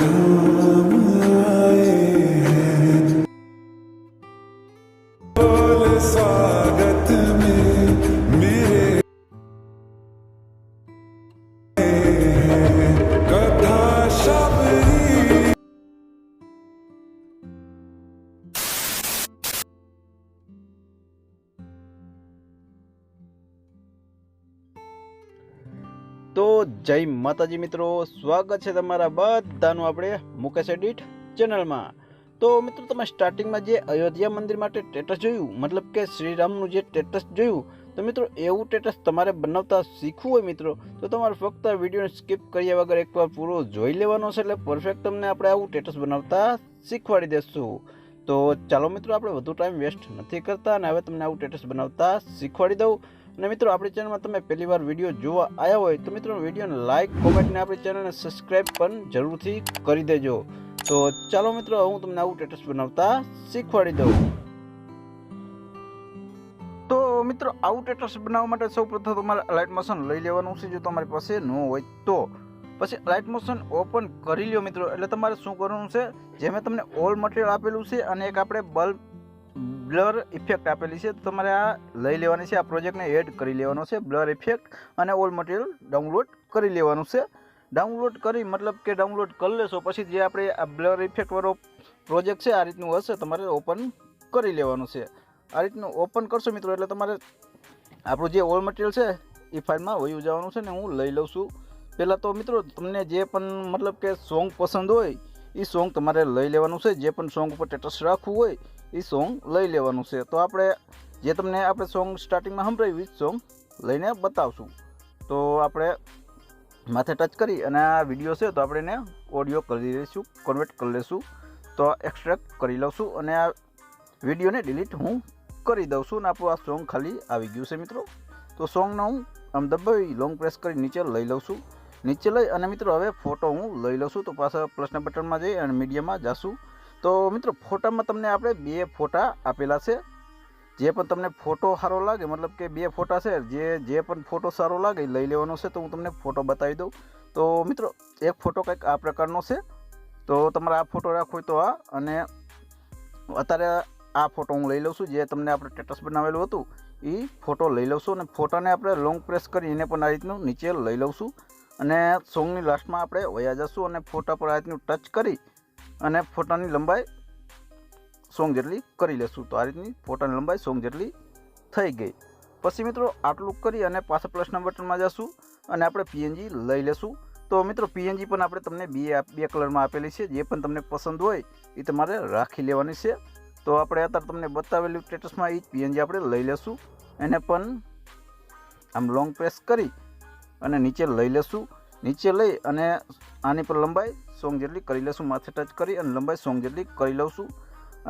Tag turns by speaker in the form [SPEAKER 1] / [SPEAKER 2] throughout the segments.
[SPEAKER 1] You. જય માતાજી મિત્રો, સ્વાગત છે તમારા બધાનું આપણે મુકેશ એડિટ ચેનલમાં. તો મિત્રો, તમે સ્ટાર્ટિંગમાં જે અયોધ્યા મંદિર માટે સ્ટેટસ જોયું, મતલબ કે શ્રીરામનું જે સ્ટેટસ જોયું, તો મિત્રો, એવું સ્ટેટસ તમારે બનાવતા શીખવું હોય મિત્રો, તો તમારે ફક્ત વિડીયોને સ્કીપ કર્યા વગર એકવાર પૂરો જોઈ લેવાનો છે, એટલે પરફેક્ટ તમને આપણે આવું સ્ટેટસ બનાવતા શીખવાડી દેશું. તો ચાલો મિત્રો, આપણે વધુ ટાઈમ વેસ્ટ નથી કરતા અને હવે તમને આવું સ્ટેટસ બનાવતા શીખવાડી દઉં. અને મિત્રો, આપણી ચેનલમાં તમે પહેલી વાર વીડિયો જોવા આવ્યા હોય તો મિત્રો વિડીયોને લાઇક કોમેન્ટને આપણી ચેનલને સબસ્ક્રાઈબ પણ જરૂરથી કરી દેજો. તો ચાલો મિત્રો, હું તમને આવું સ્ટેટસ બનાવતા શીખવાડી દઉં. તો મિત્રો, આવું સ્ટેટસ બનાવવા માટે સૌપ્રથમ તમારે લાઇટ મોશન લઈ લેવાનું છે, જો તમારી પાસે ન હોય તો. પછી લાઇટ મોશન ઓપન કરી લ્યો મિત્રો, એટલે તમારે શું કરવાનું છે, જે મેં તમને ઓલ મટીરિયલ આપેલું છે, અને એક આપણે બલ્બ બ્લર ઇફેક્ટ આપેલી છે. તો તમારે આ લઈ લેવાની છે, આ પ્રોજેક્ટને એડ કરી લેવાનો છે, બ્લર ઇફેક્ટ, અને ઓલ મટીરિયલ ડાઉનલોડ કરી લેવાનું છે. ડાઉનલોડ કરી મતલબ કે ડાઉનલોડ કરી લેશો, પછી જે આપણે આ બ્લર ઇફેક્ટવાળો પ્રોજેક્ટ છે, આ રીતનું હશે, તમારે ઓપન કરી લેવાનું છે. આ રીતનું ઓપન કરશો મિત્રો, એટલે તમારે આપણું જે ઓલ મટીરિયલ છે, એ ફાઇલમાં વયું જવાનું છે ને હું લઈ લઉં છું. પહેલાં તો મિત્રો, તમને જે પણ મતલબ કે સોંગ પસંદ હોય, એ સોંગ તમારે લઈ લેવાનું છે. જે પણ સોંગ ઉપર સ્ટેટસ રાખવું હોય એ સોંગ લઈ લેવાનું છે. તો આપણે જે તમને આપણે સોંગ સ્ટાર્ટિંગમાં સંભળાવ્યું એ સોંગ લઈને બતાવશું. તો આપણે માથે ટચ કરી અને આ વીડિયો છે તો આપણે એને ઓડિયો કરી લઈશું કન્વર્ટ કરી લઈશું તો એક્સ્ટ્રેક્ટ કરી લઉં અને આ વિડીયોને ડિલીટ હું કરી દઉં છું અને આપણું આ સોંગ ખાલી આવી ગયું છે મિત્રો. તો સોંગને હું આમ દબાવી લોંગ પ્રેસ કરી નીચે લઈ લઉં છું. નીચે લઈ અને મિત્રો હવે ફોટો હું લઈ લઉં છું. તો પાછા પ્લસના બટનમાં જઈ અને મીડિયામાં જાશું. તો મિત્રો, ફોટામાં તમને આપણે બે ફોટા આપેલા છે. જે પણ તમને ફોટો સારો લાગે, મતલબ કે બે ફોટા છે, જે જે પણ ફોટો સારો લાગે લઈ લેવાનો છે, તો હું તમને ફોટો બતાવી દઉં. તો મિત્રો, એક ફોટો કંઈક આ પ્રકારનો છે. તો તમારે આ ફોટો રાખવો તો આ, અને અત્યારે આ ફોટો હું લઈ લઉં છું, જે તમને આપણે સ્ટેટસ બનાવેલું હતું એ ફોટો લઈ લઉં છું, અને ફોટાને આપણે લોંગ પ્રેસ કરી એને પણ આ રીતનું નીચે લઈ લઉં છું. અને સોંગની લાસ્ટમાં આપણે વયા જશું, અને ફોટા પર આ રીતનું ટચ કરી અને ફોટાની લંબાઈ સોંગ જેટલી કરી લેશું. તો આ રીતની ફોટાની લંબાઈ સોંગ જેટલી થઈ ગઈ. પછી મિત્રો આટલું કરી અને પાછા પ્લસના બટનમાં જશું અને આપણે પીએનજી લઈ લેશું. તો મિત્રો પીએનજી પણ આપણે તમને બે બે કલરમાં આપેલી છે. જે પણ તમને પસંદ હોય એ તમારે રાખી લેવાની છે. તો આપણે અત્યારે તમને બતાવેલું સ્ટેટસમાં એ જ પીએનજી આપણે લઈ લેશું. એને પણ આમ લોંગ પ્રેસ કરી અને નીચે લઈ લેશું. નીચે લઈ અને આની પર લંબાઈ સોંગ જેટલી કરી લઈશું, માથે ટચ કરી અને લંબાઈ સોંગ જેટલી કરી લઉં છું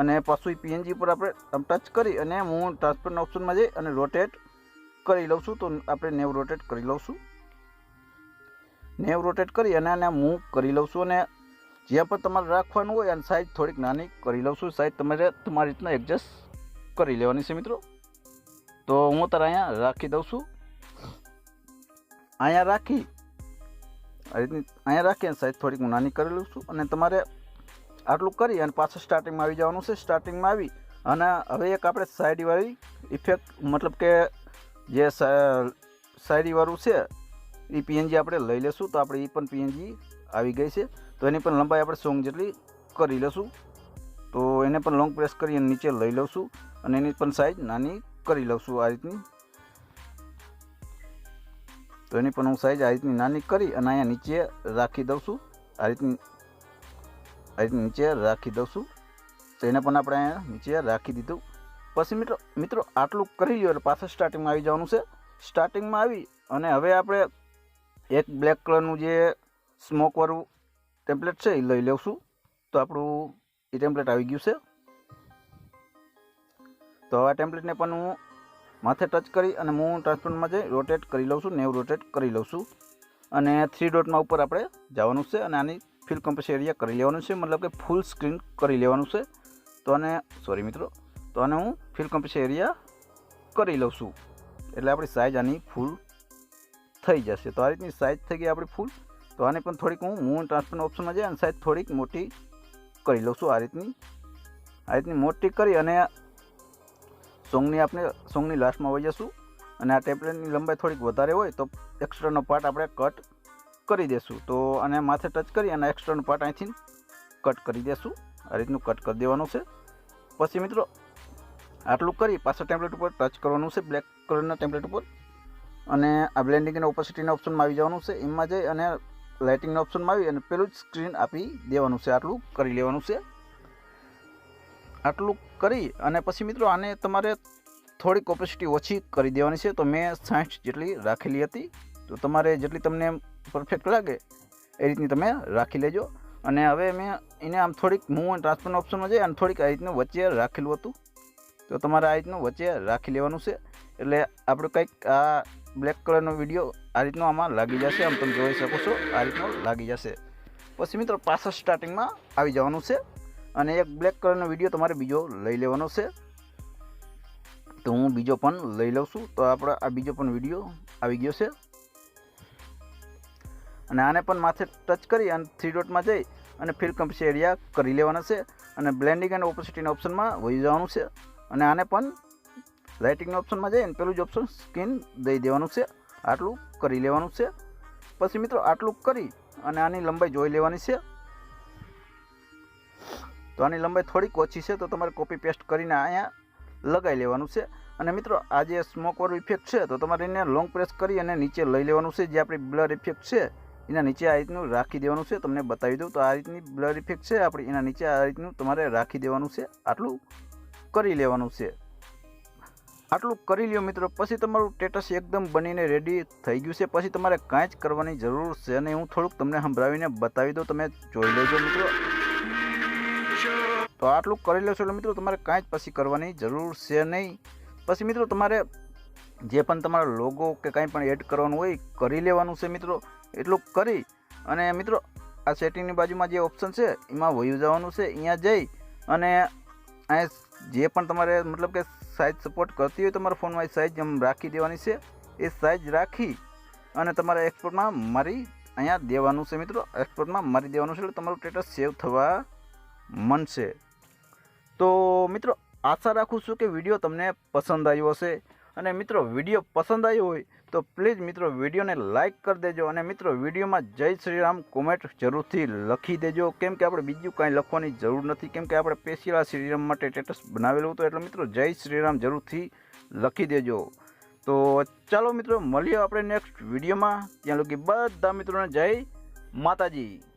[SPEAKER 1] અને પાછું પીએનજી પર આપણે ટચ કરી અને હું ટ્રાન્સફરના ઓપ્શનમાં જઈ અને રોટેટ કરી લઉં છું. તો આપણે નેવ રોટેટ કરી લઉં છું નેવ રોટેટ કરી અને આને મૂવ કરી લઉં છું અને જ્યાં પણ તમારે રાખવાનું હોય અને સાઈઝ થોડીક નાની કરી લઉં છું. સાઈઝ તમારે તમારી રીતના એડજસ્ટ કરી લેવાની છે મિત્રો. તો હું અત્યારે અહીંયા રાખી દઉં છું. અહીંયા રાખી આ રીતની અહીંયા રાખીને સાઈઝ થોડીક હું નાની કરી લઉં છું અને તમારે આટલું કરી અને પાછું સ્ટાર્ટિંગમાં આવી જવાનું છે. સ્ટાર્ટિંગમાં આવી અને હવે એક આપણે સાઈડવાળી ઇફેક્ટ મતલબ કે જે સાઈડવાળું છે એ પીએનજી આપણે લઈ લેશું. તો આપણે એ પણ પીએનજી આવી ગઈ છે. તો એની પણ લંબાઈ આપણે સોંગ જેટલી કરી લેશું. તો એને પણ લોંગ પ્રેસ કરી અને નીચે લઈ લઉં છું અને એની પણ સાઈઝ નાની કરી લઉં છું આ રીતની. તો એની પણ હું સાઈઝ આ રીતની નાની કરી અને અહીંયા નીચે રાખી દઉં છું. આ રીતની આ રીતની નીચે રાખી દઉં છું. તો એને પણ આપણે અહીંયા નીચે રાખી દીધું. પછી મિત્રો મિત્રો, આટલું કરી લ્યો એટલે પાછળ સ્ટાર્ટિંગમાં આવી જવાનું છે. સ્ટાર્ટિંગમાં આવી અને હવે આપણે એક બ્લેક કલરનું જે સ્મોકવાળું ટેમ્પલેટ છે એ લઈ છું તો આપણું એ ટેમ્પલેટ આવી ગયું છે. તો આ ટેમ્પલેટને પણ હું માથે ટચ કરી અને હું ટ્રાન્સપોર્ટમાં જઈ રોટેટ કરી લઉં છું નેવ રોટેટ કરી લઉં છું. અને થ્રી ડોટમાં ઉપર આપણે જવાનું છે અને આની ફિલ કમ્પસ એરિયા કરી લેવાનું છે, મતલબ કે ફૂલ સ્ક્રીન કરી લેવાનું છે. તો આને સોરી મિત્રો, તો આને હું ફિલ કમ્પસ એરિયા કરી લઉં છું. એટલે આપણી સાઇઝ આની ફૂલ થઈ જશે. તો આ રીતની સાઇઝ થઈ ગઈ આપણી ફૂલ તો આને પણ થોડીક હું મૂન ટ્રાન્સફરના ઓપ્શનમાં જઈ અને સાઇઝ થોડીક મોટી કરી લઉં છું આ રીતની આ રીતની મોટી કરી અને સોંગની આપણે, સોંગની લાસ્ટમાં વહી જશું અને આ ટેપલેટની લંબાઈ થોડીક વધારે હોય તો એક્સ્ટ્રાનો પાર્ટ આપણે કટ કરી દેશું. તો આને માથે ટચ કરી અને એક્સ્ટ્રાનો પાર્ટ અહીંથી કટ કરી દેશું. આ રીતનું કટ કરી દેવાનું છે. પછી મિત્રો, આટલું કરી પાછળ ટેમ્પલેટ ઉપર ટચ કરવાનું છે, બ્લેક કલરના ટેમ્પલેટ ઉપર. અને આ બ્લેન્ડિંગ અને ઓપોસિટીના ઓપ્શનમાં આવી જવાનું છે. એમાં જઈ અને લાઇટિંગના ઓપ્શનમાં આવી અને પેલું જ સ્ક્રીન આપી દેવાનું છે. આટલું કરી લેવાનું છે. આટલું કરી અને પછી મિત્રો આને તમારે થોડીક ઓપોસિટી ઓછી કરી દેવાની છે. તો મેં સાઠ જેટલી રાખેલી હતી. તો તમારે જેટલી તમને પરફેક્ટ લાગે એ રીતની તમે રાખી લેજો. અને હવે મેં એને આમ થોડીક મૂવ અને ટ્રાન્સફરના ઓપ્શનમાં જઈ અને થોડીક આ રીતનું વચ્ચે રાખેલું હતું. તો તમારે આ રીતનું વચ્ચે રાખી લેવાનું છે. એટલે આપણું કંઈક આ બ્લેક કલરનો વીડિયો આ રીતનો આમાં લાગી જશે. આમ તમે જોઈ શકો છો, આ રીતનો લાગી જશે. પછી મિત્રો પાછળ સ્ટાર્ટિંગમાં આવી જવાનું છે. અને એક બ્લેક કલરનો વીડિયો તમારે બીજો લઈ લેવાનો છે. તો હું બીજો પણ લઈ લઉં છું. તો આપણે આ બીજો પણ વીડિયો આવી ગયો છે. અને આને પણ માથે ટચ કરી અને થ્રી ડોટમાં જઈ અને ફિલ કમ્પસી એરિયા કરી લેવાના છે. અને બ્લેન્ડિંગ એન્ડ ઓપોસિટીના ઓપ્શનમાં વહી જવાનું છે. અને આને પણ લાઇટિંગના ઓપ્શનમાં જઈને પેલું જ ઓપ્શન સ્કીન દઈ દેવાનું છે. આટલું કરી લેવાનું છે. પછી મિત્રો આટલું કરી અને આની લંબાઈ જોઈ લેવાની છે. તો આની લંબાઈ થોડીક ઓછી છે, તો તમારે કોપી પેસ્ટ કરીને અહીંયા લગાવી લેવાનું છે. અને મિત્રો, આ જે સ્મોકવાળું ઇફેક્ટ છે, તો તમારે એને લોંગ પ્રેસ કરી અને નીચે લઈ લેવાનું છે. જે આપણી બ્લર ઇફેક્ટ છે, એના નીચે આ રીતનું રાખી દેવાનું છે. તમને બતાવી દઉં, તો આ રીતની બ્લર ઇફેક્ટ છે, આપણી એના નીચે આ રીતનું તમારે રાખી દેવાનું છે. આટલું કરી લેવાનું છે. આટલું કરી લ્યો મિત્રો, પછી તમારું સ્ટેટસ એકદમ બનીને રેડી થઈ ગયું છે. પછી તમારે કાંઈ જ કરવાની જરૂર છે અને હું થોડુંક તમને સંભળાવીને બતાવી દઉં, તમે જોઈ લેજો મિત્રો. તો આટલું કરી લેશો એટલે મિત્રો તમારે કાંઈ જ પછી કરવાની જરૂર છે નહીં. પછી મિત્રો તમારે જે પણ તમારો લોગો કે કાંઈ પણ એડ કરવાનું હોય કરી લેવાનું છે મિત્રો. એટલું કરી અને મિત્રો આ સેટિંગની બાજુમાં જે ઓપ્શન છે એમાં વયું જવાનું છે, અહીંયા જઈ અને અહીંયા જે પણ તમારે મતલબ કે સાઇઝ સપોર્ટ કરતી હોય તમારા ફોનમાં એ સાઇઝ એમ રાખી દેવાની છે, એ સાઇઝ રાખી અને તમારે એક્સપોર્ટમાં મારી અહીંયા દેવાનું છે મિત્રો. એક્સપોર્ટમાં મારી દેવાનું છે એટલે તમારું સ્ટેટસ સેવ થવા મનશે. તો મિત્રો, આશા રાખું છું કે વીડિયો તમને પસંદ આવ્યો હશે. અને મિત્રો, વીડિયો પસંદ આવ્યો હોય તો પ્લીઝ મિત્રો, વિડીયોને લાઇક કરી દેજો અને મિત્રો, વિડીયોમાં જય શ્રીરામ કોમેન્ટ જરૂરથી લખી દેજો. કેમ કે આપણે બીજું કાંઈ લખવાની જરૂર નથી. કેમ કે આપણે સ્પેશિયલ આ શ્રીરામ માટે સ્ટેટસ બનાવેલું હતું એટલે મિત્રો, જય શ્રીરામ જરૂરથી લખી દેજો. તો ચાલો મિત્રો, મળીએ આપણે નેક્સ્ટ વિડીયોમાં. ત્યાં લગી બધા મિત્રોને જય માતાજી.